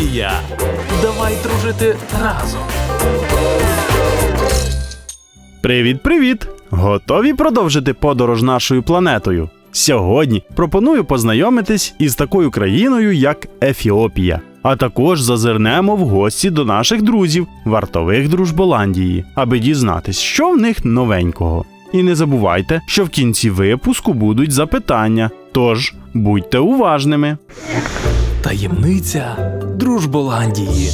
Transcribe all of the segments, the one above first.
Дружболандія. Давай дружити разом. Привіт, привіт! Готові продовжити подорож нашою планетою? Сьогодні пропоную познайомитись із такою країною, як Ефіопія. А також зазирнемо в гості до наших друзів, вартових дружболандії, аби дізнатись, що в них новенького. І не забувайте, що в кінці випуску будуть запитання. Тож будьте уважними. Таємниця Дружболандії.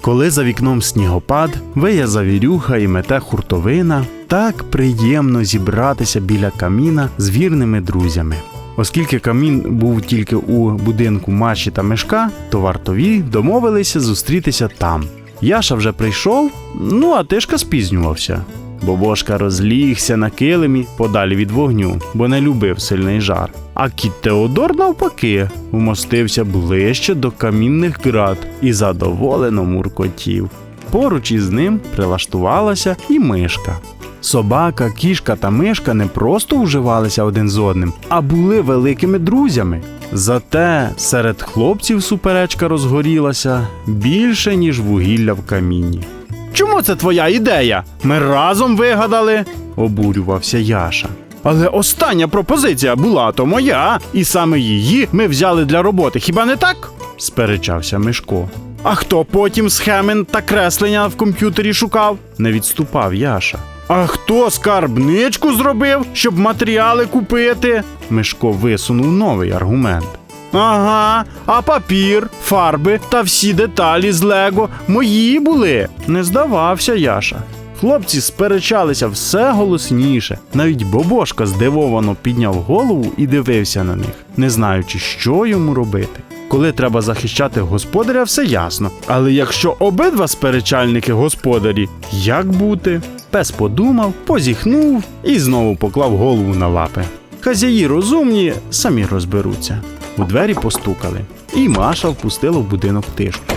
Коли за вікном снігопад, виє завірюха і мете хуртовина, так приємно зібратися біля каміна з вірними друзями. Оскільки камін був тільки у будинку Маші та Мишка, то вартові домовилися зустрітися там. Яша вже прийшов, ну а Тишка спізнювався. Бобошка розлігся на килимі подалі від вогню, бо не любив сильний жар. А кіт Теодор, навпаки, вмостився ближче до камінних град і задоволено муркотів. Поруч із ним прилаштувалася і мишка. Собака, кішка та мишка не просто уживалися один з одним, а були великими друзями. Зате серед хлопців суперечка розгорілася більше, ніж вугілля в каміні. Чому це твоя ідея? Ми разом вигадали, обурювався Яша. Але остання пропозиція була то моя, і саме її ми взяли для роботи, хіба не так? сперечався Мишко. А хто потім схеми та креслення в комп'ютері шукав? не відступав Яша. А хто скарбничку зробив, щоб матеріали купити? Мишко висунув новий аргумент. Ага, а папір, фарби та всі деталі з Лего мої були. Не здавався Яша. Хлопці сперечалися все голосніше. Навіть Бобошка здивовано підняв голову і дивився на них, не знаючи, що йому робити. Коли треба захищати господаря, все ясно. Але якщо обидва сперечальники господарі, як бути? Пес подумав, позіхнув і знову поклав голову на лапи. Хазяї розумні, самі розберуться. У двері постукали, і Маша впустила в будинок тишку.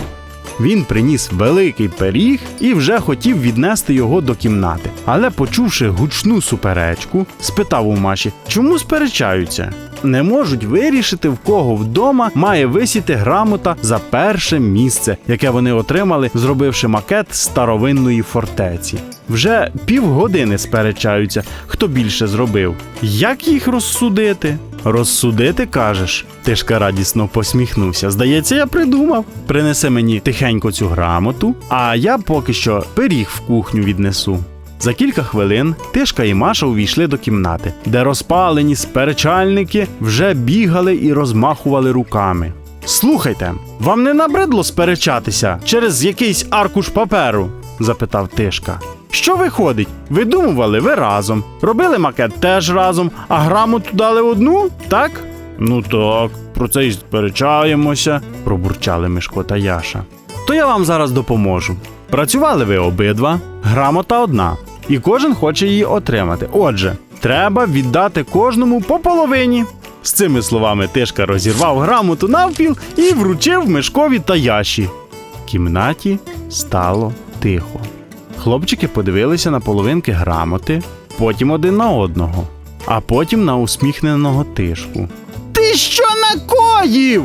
Він приніс великий пиріг і вже хотів віднести його до кімнати. Але, почувши гучну суперечку, спитав у Маші, чому сперечаються? Не можуть вирішити, в кого вдома має висіти грамота за перше місце, яке вони отримали, зробивши макет старовинної фортеці. Вже півгодини сперечаються, хто більше зробив. Як їх розсудити? Розсудити кажеш? Тишка радісно посміхнувся. Здається, я придумав. Принеси мені тихенько цю грамоту, а я поки що пиріг в кухню віднесу. За кілька хвилин Тишка і Маша увійшли до кімнати, де розпалені сперечальники вже бігали і розмахували руками. Слухайте, вам не набридло сперечатися через якийсь аркуш паперу? запитав Тишка. Що виходить? Видумували ви разом, робили макет теж разом, а грамоту дали одну, так? Ну так, про це й сперечаємося, пробурчали Мишко та Яша. То я вам зараз допоможу. Працювали ви обидва, грамота одна, і кожен хоче її отримати. Отже, треба віддати кожному по половині. З цими словами Тишка розірвав грамоту навпіл і вручив Мишкові та Яші. В кімнаті стало тихо. Хлопчики подивилися на половинки грамоти, потім один на одного, а потім на усміхненого тишку. Ти що накоїв?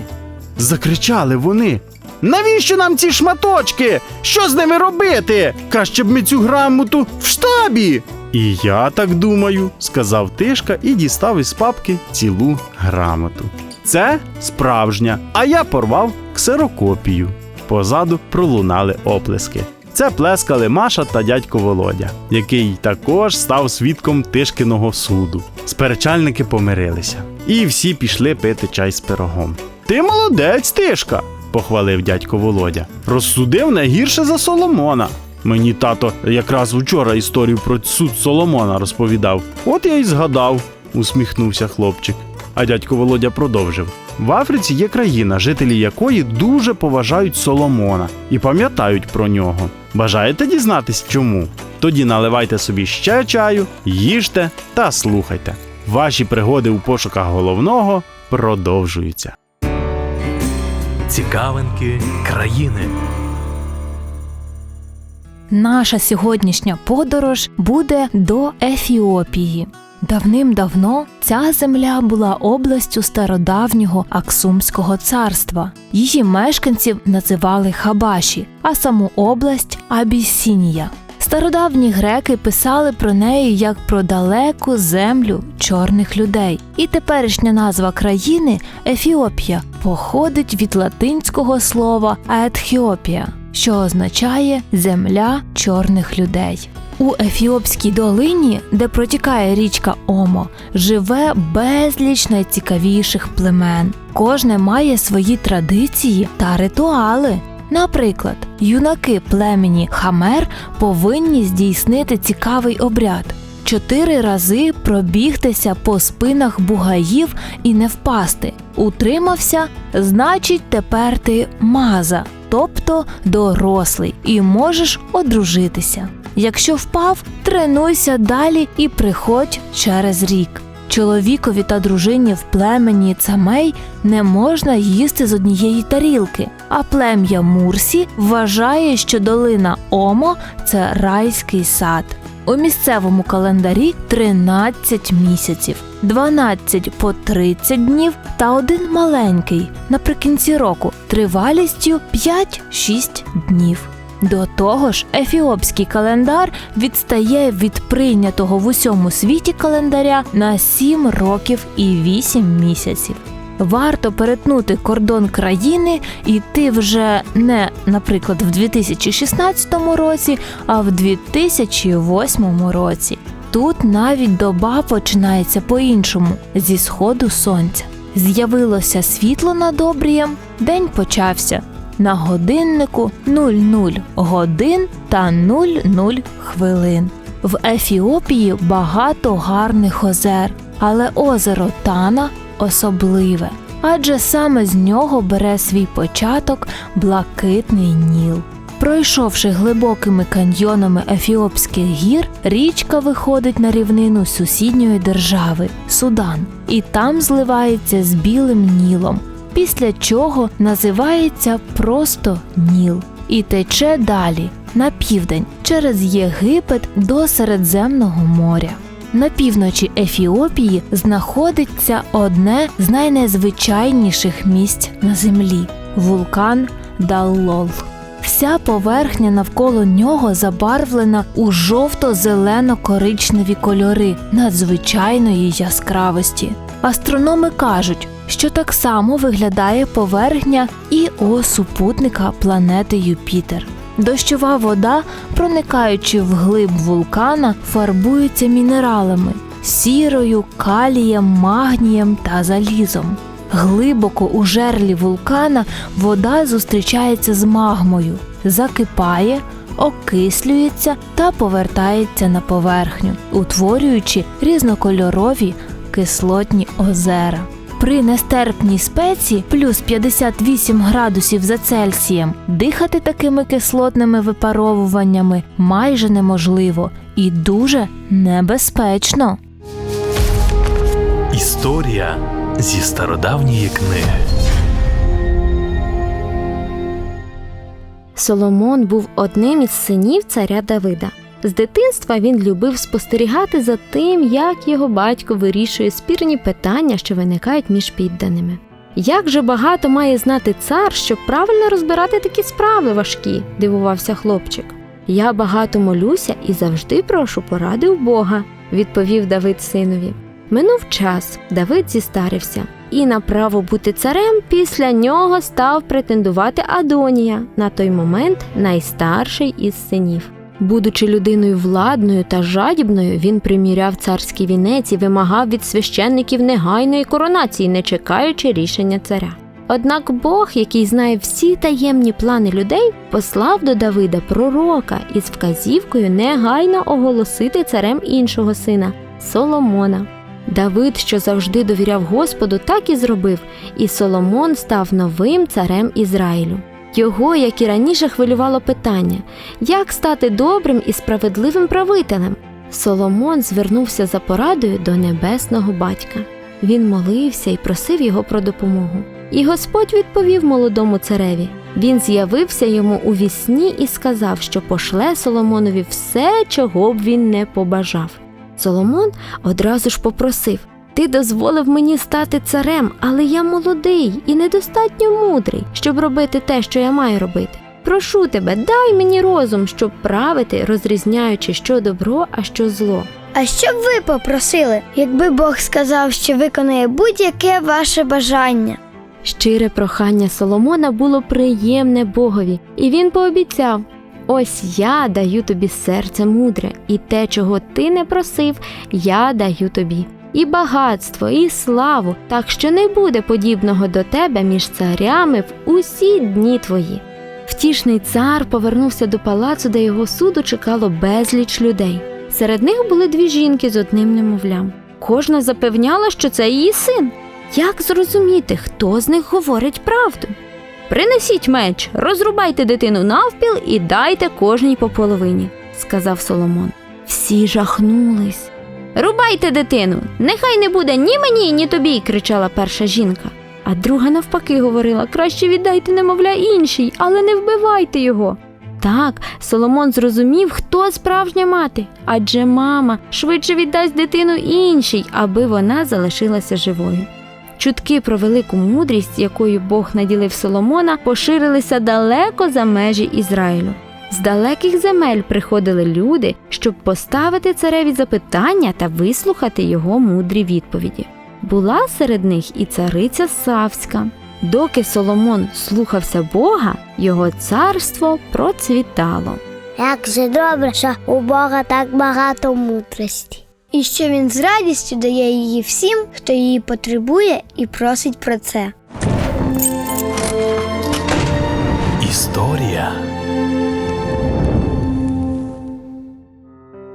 закричали вони. Навіщо нам ці шматочки? Що з ними робити? Краще б ми цю грамоту в штабі. І я так думаю, сказав Тишка і дістав із папки цілу грамоту. Це справжня, а я порвав ксерокопію. Позаду пролунали оплески. Це плескали Маша та дядько Володя, який також став свідком Тишкиного суду. Сперечальники помирилися, і всі пішли пити чай з пирогом. Ти молодець, Тишка, похвалив дядько Володя. Розсудив не гірше за Соломона. Мені тато якраз вчора історію про суд Соломона розповідав. От я й згадав, усміхнувся хлопчик. А дядько Володя продовжив: в Африці є країна, жителі якої дуже поважають Соломона і пам'ятають про нього. Бажаєте дізнатись чому? Тоді наливайте собі ще чаю, їжте та слухайте. Ваші пригоди у пошуках головного продовжуються. Цікавинки країни. Наша сьогоднішня подорож буде до Ефіопії. Давним-давно ця земля була областю стародавнього Аксумського царства. Її мешканців називали Хабаші, а саму область Абісінія. Стародавні греки писали про неї як про далеку землю чорних людей. І теперішня назва країни Ефіопія походить від латинського слова Аетхіопія, що означає земля чорних людей. У Ефіопській долині, де протікає річка Омо, живе безліч найцікавіших племен. Кожне має свої традиції та ритуали. Наприклад, юнаки племені Хамер повинні здійснити цікавий обряд. Чотири рази пробігтися по спинах бугаїв і не впасти. Утримався, значить, тепер ти маза, тобто дорослий, і можеш одружитися. Якщо впав, тренуйся далі і приходь через рік. Чоловікові та дружині в племені Цамей не можна їсти з однієї тарілки, а плем'я Мурсі вважає, що долина Омо це райський сад. У місцевому календарі 13 місяців, 12 по 30 днів та один маленький наприкінці року тривалістю 5-6 днів. До того ж, ефіопський календар відстає від прийнятого в усьому світі календаря на 7 років і 8 місяців. Варто перетнути кордон країни і йти вже не, наприклад, в 2016 році, а в 2008 році. Тут навіть доба починається по-іншому зі сходу сонця. З'явилося світло над обрієм, день почався. На годиннику 00 годин та 00 хвилин. В Ефіопії багато гарних озер, але озеро Тана особливе, адже саме з нього бере свій початок блакитний Ніл. Пройшовши глибокими каньйонами Ефіопських гір, річка виходить на рівнину сусідньої держави Судан, і там зливається з білим Нілом, після чого називається просто Ніл і тече далі на південь через Єгипет до Середземного моря. На півночі Ефіопії знаходиться одне з найнезвичайніших місць на землі вулкан Даллол. Вся поверхня навколо нього забарвлена у жовто-зелено-коричневі кольори надзвичайної яскравості. Астрономи кажуть, що так само виглядає поверхня і у супутника планети Юпітер. Дощова вода, проникаючи в глиб вулкана, фарбується мінералами сірою, калієм, магнієм та залізом. Глибоко у жерлі вулкана вода зустрічається з магмою, закипає, окислюється та повертається на поверхню, утворюючи різнокольорові кислотні озера. При нестерпній спеці плюс 58 градусів за Цельсієм дихати такими кислотними випаровуваннями майже неможливо і дуже небезпечно. Історія зі стародавньої книги. Соломон був одним із синів царя Давида. З дитинства він любив спостерігати за тим, як його батько вирішує спірні питання, що виникають між підданими. Як же багато має знати цар, щоб правильно розбирати такі справи важкі, дивувався хлопчик. Я багато молюся і завжди прошу поради у Бога, відповів Давид синові. Минув час, Давид зістарився, і на право бути царем після нього став претендувати Адонія, на той момент найстарший із синів. Будучи людиною владною та жадібною, він приміряв царський вінець і вимагав від священників негайної коронації, не чекаючи рішення царя. Однак Бог, який знає всі таємні плани людей, послав до Давида пророка із вказівкою негайно оголосити царем іншого сина Соломона. Давид, що завжди довіряв Господу, так і зробив, і Соломон став новим царем Ізраїлю. Його, як і раніше, хвилювало питання, як стати добрим і справедливим правителем. Соломон звернувся за порадою до небесного батька. Він молився і просив його про допомогу. І Господь відповів молодому цареві. Він з'явився йому у вісні і сказав, що пошле Соломонові все, чого б він не побажав. Соломон одразу ж попросив: Ти дозволив мені стати царем, але я молодий і недостатньо мудрий, щоб робити те, що я маю робити. Прошу тебе, дай мені розум, щоб правити, розрізняючи, що добро, а що зло. А що б ви попросили, якби Бог сказав, що виконає будь-яке ваше бажання? Щире прохання Соломона було приємне Богові, і він пообіцяв: Ось я даю тобі серце мудре, і те, чого ти не просив, я даю тобі. І багатство, і славу, так що не буде подібного до тебе між царями в усі дні твої. Втішний цар повернувся до палацу, де його суду чекало безліч людей. Серед них були дві жінки з одним немовлям. Кожна запевняла, що це її син. Як зрозуміти, хто з них говорить правду? Принесіть меч, розрубайте дитину навпіл і дайте кожній по половині, сказав Соломон. Всі жахнулись. Рубайте дитину, нехай не буде ні мені, ні тобі, кричала перша жінка. А друга навпаки говорила краще віддайте немовля іншій, але не вбивайте його. Так, Соломон зрозумів, хто справжня мати, адже мама швидше віддасть дитину іншій, аби вона залишилася живою. Чутки про велику мудрість, якою Бог наділив Соломона, поширилися далеко за межі Ізраїлю. З далеких земель приходили люди, щоб поставити цареві запитання та вислухати його мудрі відповіді. Була серед них і цариця Савська. Доки Соломон слухався Бога, його царство процвітало. Як же добре, що у Бога так багато мудрості. І що він з радістю дає її всім, хто її потребує і просить про це. Історія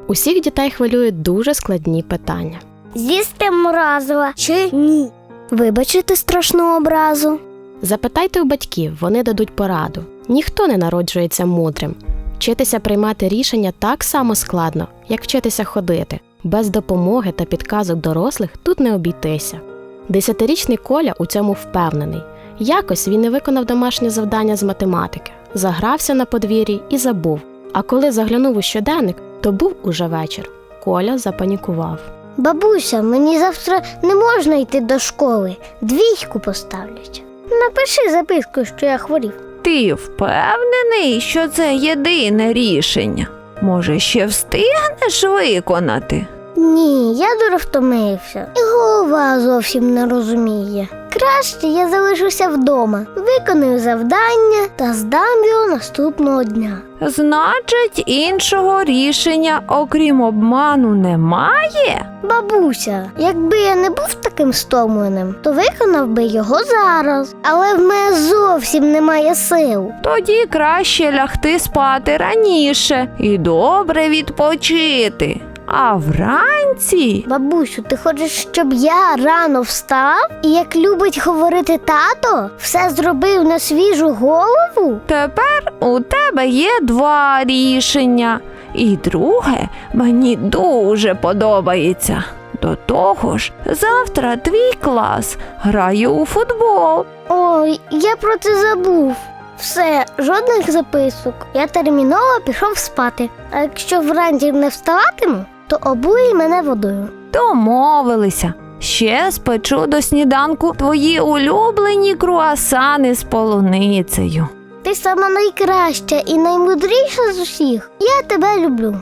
Усіх дітей хвилюють дуже складні питання. З'їсти морозиво чи ні? Вибачити страшну образу. Запитайте у батьків, вони дадуть пораду. Ніхто не народжується мудрим. Вчитися приймати рішення так само складно, як вчитися ходити. Без допомоги та підказок дорослих тут не обійтися. Десятирічний Коля у цьому впевнений. Якось він не виконав домашнє завдання з математики, загрався на подвір'ї і забув. А коли заглянув у щоденник, то був уже вечір. Коля запанікував. Бабуся, мені завтра не можна йти до школи. Двійку поставлять. Напиши записку, що я хворів. Ти впевнений, що це єдине рішення? Може, ще встигнеш виконати? Ні, я дуже втомився. І голова зовсім не розуміє. Краще я залишуся вдома, виконую завдання та здам його наступного дня. Значить, іншого рішення, окрім обману, немає? Бабуся, якби я не був таким стомленим, то виконав би його зараз. Але в мене зовсім немає сил. Тоді краще лягти спати раніше і добре відпочити. А вранці Бабусю, ти хочеш, щоб я рано встав і, як любить говорити тато, все зробив на свіжу голову? тепер у тебе є два рішення. І друге мені дуже подобається. До того ж, завтра твій клас грає у футбол. Ой, я про це забув. Все, жодних записок. Я терміново пішов спати. А якщо вранці не вставатиму, то обуй мене водою. Домовилися. Ще спечу до сніданку твої улюблені круасани з полуницею. Ти сама найкраща і наймудріша з усіх. Я тебе люблю.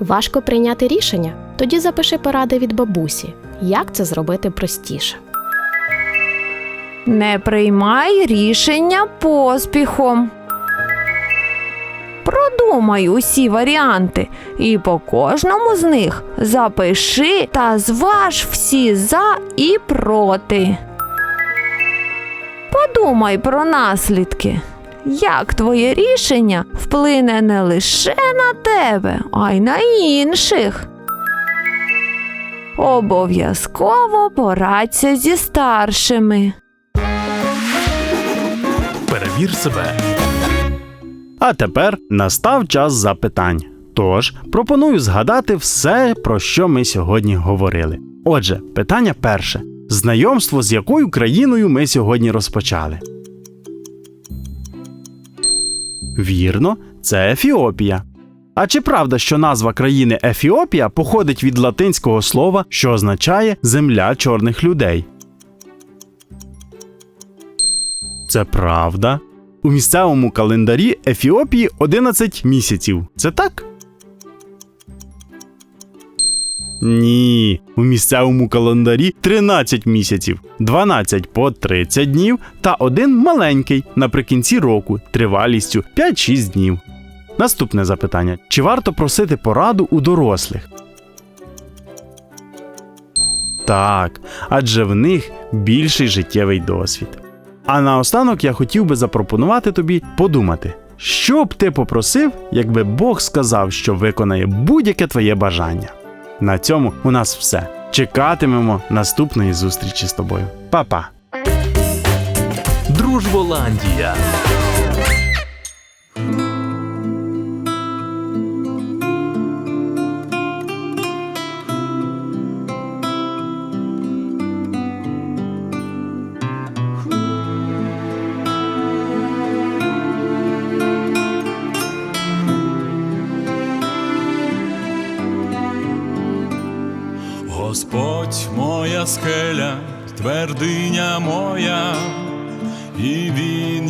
Важко прийняти рішення? Тоді запиши поради від бабусі, як це зробити простіше. Не приймай рішення поспіхом. Продумай усі варіанти і по кожному з них запиши та зваж всі за і проти. Подумай про наслідки. Як твоє рішення вплине не лише на тебе, а й на інших. Обов'язково порадься зі старшими. Перевір себе. А тепер настав час запитань. Тож пропоную згадати все, про що ми сьогодні говорили. Отже, питання перше: знайомство з якою країною ми сьогодні розпочали? Вірно, це Ефіопія. А чи правда, що назва країни Ефіопія походить від латинського слова, що означає земля чорних людей? Це правда. У місцевому календарі Ефіопії 11 місяців. Це так? Ні, у місцевому календарі 13 місяців, 12 по 30 днів та один маленький наприкінці року тривалістю 5-6 днів. Наступне запитання: чи варто просити пораду у дорослих? Так, адже в них більший життєвий досвід. А наостанок я хотів би запропонувати тобі подумати, що б ти попросив, якби Бог сказав, що виконає будь-яке твоє бажання. На цьому у нас все. Чекатимемо наступної зустрічі з тобою. Па-па! Дружболандія.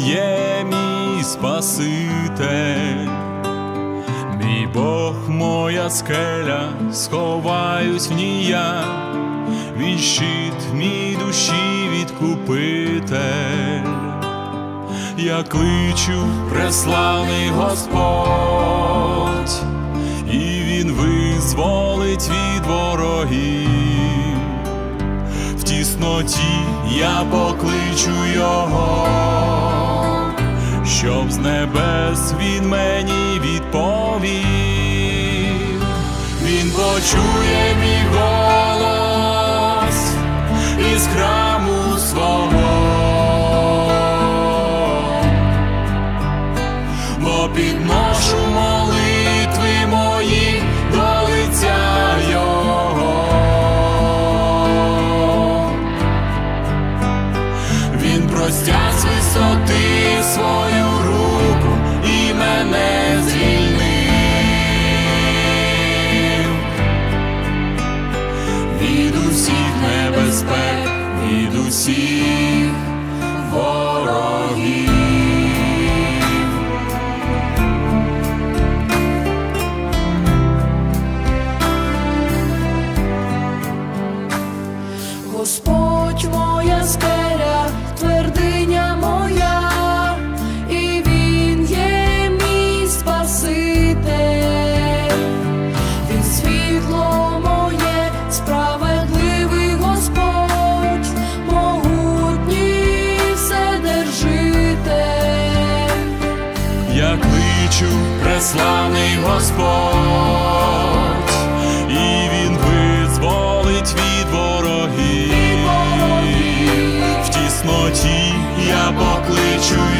Є мій Спаситель, мій Бог моя скеля, сховаюсь в ній я, він щит мій душі відкупитель. Я кличу преславний Господь, і він визволить від ворогів. В тісноті я покличу його, щоб з небес він мені відповів. Він почує покличу